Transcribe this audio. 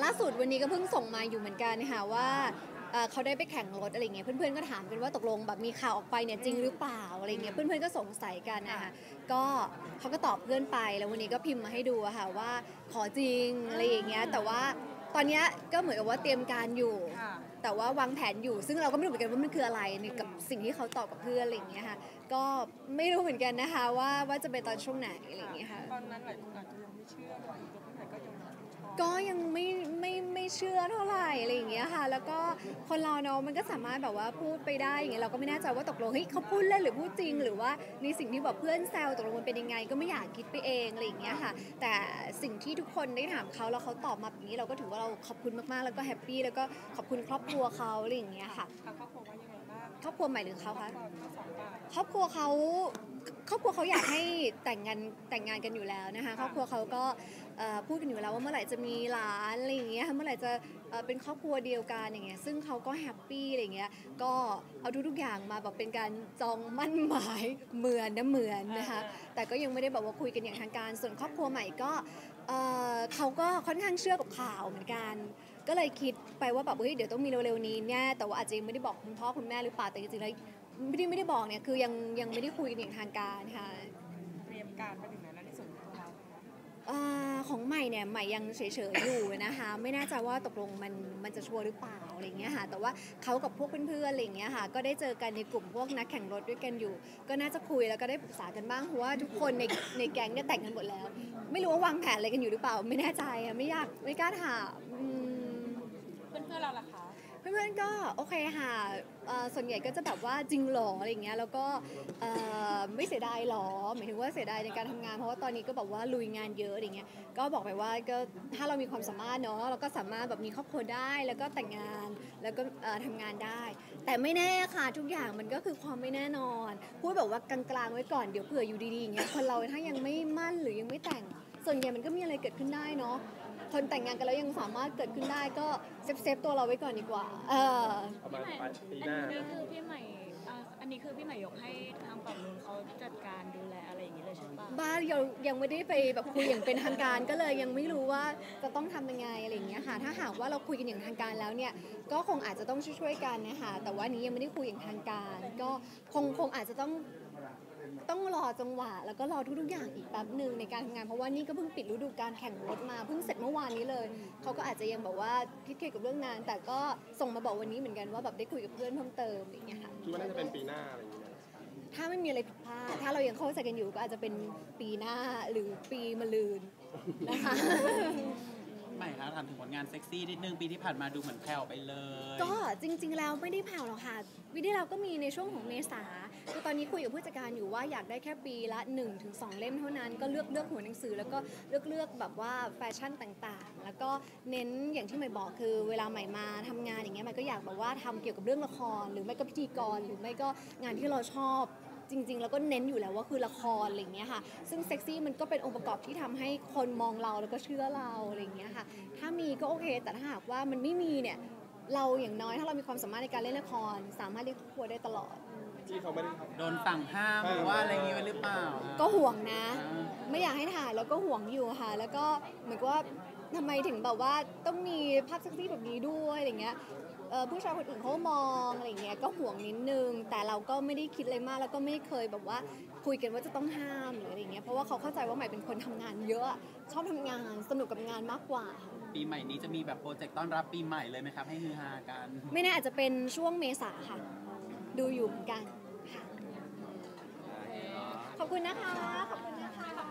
ล่า สุดวันนี้ก็เพิ่งส่งมาอยู่เหมือนกันค่ะว่าเขาได้ไปแข่งรถอะไรเงี้ยเพื่อนๆก็ถามกันว่าตกลงแบบมีข่าวออกไปเนี่ยจริงหรือเปล่าอะไรเงี้ยเพื่อนๆก็สงสัยกันนะคะก็เขาก็ตอบเพื่อนไปแล้ววันนี้ก็พิมพ์มาให้ดูค่ะว่าขอจริงอะไรอย่างเงี้ยแต่ว่าตอนนี้ก็เหมือนกับว่าเตรียมการอยู่ แต่ว่าวางแผนอยู่ ซึ่งเราก็ไม่รู้เหมือนกันว่ามันคืออะไรกับสิ่งที่เขาตอบกับเพื่อนอะไรอย่างเงี้ยค่ะก็ไม่รู้เหมือนกันนะคะว่าว่าจะเป็นตอนช่วงไหนอะไรอย่างเงี้ยค่ะตอนนั้นหลายคนอาจจะยังไม่เชื่อว่า ก็ยังไม่ไม่ไม่เชื่อเท่าไหร่อะไรอย่างเงี้ยค่ะ แล้วก็คนเราเนาะมันก็สามารถแบบว่าพูดไปได้อย่างเงี้ยเราก็ไม่แน่ใจว่าตกลงเฮ้ยเขาพูดเล่นหรือพูดจริง หรือว่าในสิ่งที่แบบเพื่อนแซวตกลงมันเป็นยังไง ก็ไม่อยากคิดไปเองอะไรอย่างเงี้ยค่ะ แต่สิ่งที่ทุกคนได้ถามเขาแล้วเขาตอบมาแบบนี้เราก็ถือว่าเราขอบคุณมากๆ แล้วก็แฮปปี้แล้วก็ขอบคุณครอบครัวเขาอะไรอย่างเงี้ยค่ะครอบครัวว่ายังไง ครอบครัวใหมายถึงเขาคะครอบครัวเขาครอบครัวเขาอยากให้แต่งงานแต่งงานกันอยู่แล้วนะคะครอบครัวเขาก็พูดกันอยู่แล้วว่าเมื่อไหร่จะมีหลานอะไรอย่างเงี้ยเมื่อไหร่จะเป็นครอบครัวเดียวกันอย่างเงี้ยซึ่งเขาก็แฮปปี้อะไรอย่างเงี้ยก็เอาทุกๆอย่างมาแบบเป็นการจองมั่นหมายเหมือนนะเหมือนนะคะแต่ก็ยังไม่ได้แบบว่าคุยกันอย่างทางการ ส่วนครอบครัวใหม่ก็เอ่อเขาก็ค่อนข้างเชื่อกับข่าวเหมือนกัน ก็เลยคิดไปว่าแบบเฮ้ยเดี๋ยวต้องมีเร็วๆนี้แน่แต่ว่าอาจจะยังไม่ได้บอกคุณพ่อคุณแม่หรือเปล่าแต่จริงๆแล้วไม่ได้ไม่ได้บอกเนี่ยคือยังยังไม่ได้คุยกันอย่างทางการค่ะเตรียมการไปถึงไหนแล้วในส่วนของเราของใหม่เนี่ยใหม่ยังเฉยๆอยู่นะคะไม่แน่ใจว่าตกลงมันมันจะชัวร์หรือเปล่าอะไรเงี้ยค่ะแต่ว่าเขากับพวกเพื่อนๆอะไรเงี้ยค่ะก็ได้เจอกันในกลุ่มพวกนักแข่งรถด้วยกันอยู่ ก็น่าจะคุยแล้วก็ได้ปรึกษากันบ้างเพราะว่าทุกคนในในแก๊งเนี่ยแต่งกันหมดแล้ว ไม่รู้ว่าวางแผนอะไรกันอยู่หรือเปล่า ไม่แน่ใจอะไม่อยากไม่กล้าถามอืม เพื่อนๆเราล่ะคะ เพื่อนๆก็โอเคค่ะส่วนใหญ่ก็จะแบบว่าจริงหรออะไรเงี้ยแล้วก็ไม่เสียดายหรอหมายถึงว่าเสียดายในการทำงาน เพราะว่าตอนนี้ก็แบบว่าลุยงานเยอะอะไรเงี้ยก็บอกไปว่าก็ถ้าเรามีความสามารถเนาะเราก็สามารถแบบมีครอบครัวได้แล้วก็แต่งงานแล้วก็เอ่อทำงานได้ แต่ไม่แน่ค่ะทุกอย่างมันก็คือความไม่แน่นอนพูดแบบว่ากลางๆไว้ก่อนเดี๋ยวเผื่ออยู่ดีๆอย่างเงี้ยคนเราถ้ายังไม่มั่นหรือยังไม่แต่ง ส่วนใหญ่มันก็มีอะไรเกิดขึ้นได้เนาะคนแต่งงานกันแล้วยังสามารถเกิดขึ้นได้ก็เซฟเซฟตัวเราไว้ก่อนดีกว่า เออประมาณปลายปีหอัน้านนี้คือพี่ใหม่อ่าอันนี้คือพี่ใหม่ยกให้ทางฝั่งนู้นเขาจัดการดูแลอะไรอย่างนี้เลยใช่ปะบ้านยังยังไม่ได้ไปแบบคุยอย่างเป็นทางการก็เลยยังไม่รู้ว่าจะต้องทำยังไงอะไรอย่างเงี้ยค่ะ ถ้าหากว่าเราคุยกันอย่างทางการแล้วเนี่ย ก็คงอาจจะต้องช่วยๆกันนะคะแต่ว่านี้ยังไม่ได้คุยอย่างทางการ ก็คงคงอาจจะต้อง ต้องรอจังหวะ แล้วก็รอทุกๆอย่างอีกแป๊บหนึ่งในการทำงานเพราะว่านี่ก็เพิ่งปิดฤดูการแข่งรถมาเพิ่งเสร็จเมื่อวานนี้เลยเขาก็อาจจะยังแบบว่าคิดเครียดกับเรื่องงาน แต่ก็ส่งมาบอกวันนี้เหมือนกันว่าแบบได้คุยกับเพื่อนเพิ่มเติมอย่างเงี้ยค่ะคิดว่าน่าจะเป็นปีหน้าอะไรอย่างเงี้ยถ้าไม่มีอะไรผิดพลาดถ้าเรายังเข้าใจกันอยู่ก็อาจจะเป็นปีหน้าหรือปีมะลืนนะคะ ใหม่คะถามถึงผลงานเซ็กซี่นิดนึงปีที่ผ่านมาดูเหมือนแผ่วไปเลย ก็จริง ๆ แล้วไม่ได้แผ่วหรอกค่ะวิธีเราก็มีในช่วงของเมษาคือตอนนี้คุยกับผู้จัดการอยู่ว่าอยากได้แค่ปีละ1นถึงสเล่มเท่านั้นก็เลือกเลือกหัวหนังสือ แล้วก็เลือกเลือกแบบว่าแฟชั่นต่างๆ แล้วก็เน้นอย่างที่ใหม่บอกคือเวลาใหม่มาทำงานอย่างเงี้ยใหม่ก็อยากแบบว่าทำเกี่ยวกับเรื่องละคร หรือไม่ก็พิธีกรหรือไม่ก็งานที่เราชอบ จริง ๆ แล้วก็เน้นอยู่แล้วว่าคือละครอะไรอย่างเงี้ยค่ะ ซึ่งเซ็กซี่มันก็เป็นองค์ประกอบที่ทำให้คนมองเราแล้วก็เชื่อเราอะไรอย่างเงี้ยค่ะ ถ้ามีก็โอเค แต่ถ้าหากว่ามันไม่มีเนี่ย เราอย่างน้อยถ้าเรามีความสามารถในการเล่นละคร สามารถเลี้ยงครอบครัวได้ตลอด ที่เขาไม่ได้โดนสั่งห้ามหรือว่าอะไรอย่างงี้ไว้หรือเปล่าก็ห่วงนะอ่าไม่อยากให้ถ่ายแล้วก็ห่วงอยู่ค่ะ แล้วก็เหมือนกับว่าทำไมถึงแบบว่าต้องมีภาพเซ็กซี่แบบนี้ด้วยอะไรเงี้ยเอ่อ ผู้ชายคนอื่นเขามองอะไรเงี้ยก็ห่วงนิดนึง แต่เราก็ไม่ได้คิดอะไรมากแล้วก็ไม่เคยแบบว่าคุยกันว่าจะต้องห้ามหรืออะไรเงี้ยเพราะว่าเขาเข้าใจว่าใหม่เป็นคนทำงานเยอะชอบทำงานสนุกกับงานมากกว่าค่ะปีใหม่นี้จะมีแบบโปรเจกต์ต้อนรับปีใหม่เลยไหมครับให้ฮือฮากัน ไม่แน่อาจจะเป็นช่วงเมษาค่ะ ดูอยู่เหมือนกันค่ะขอบคุณนะคะขอบคุณนะคะ